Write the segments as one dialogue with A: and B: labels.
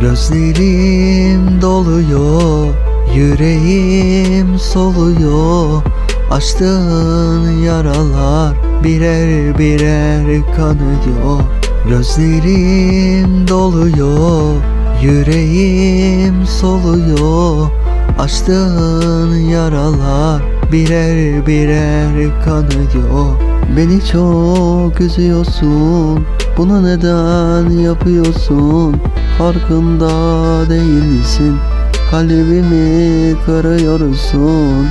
A: Gözlerim doluyor Yüreğim soluyor. Açtığın yaralar birer birer kanıyor. Gözlerim doluyor Yüreğim soluyor Açtığın yaralar birer birer kanıyor. Beni çok üzüyorsun. Bunu neden yapıyorsun? Farkında değilsin. Kalbimi kırıyorsun.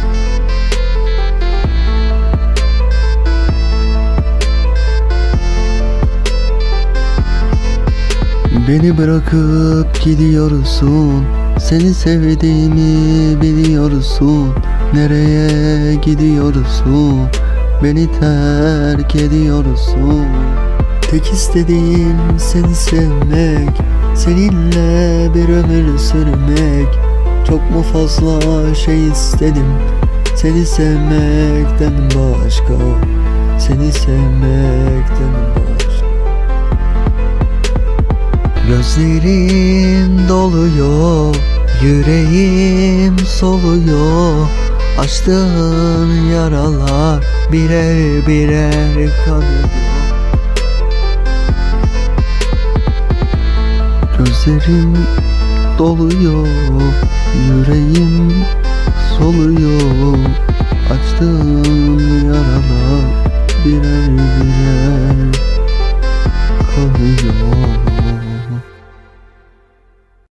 A: Beni bırakıp gidiyorsun Seni sevdiğimi biliyorsun. Nereye gidiyorsun? Beni terk ediyorsun. Tek istediğim seni sevmek. Seninle bir ömür sürmek. Çok mu fazla şey istedim? Seni sevmekten başka. Seni sevmekten başka. Gözlerim doluyor Yüreğim soluyor Açtığın yaralar birer birer kanıyor. Gözlerim doluyor Yüreğim soluyor Açtığın yaralar birer birer kanıyor.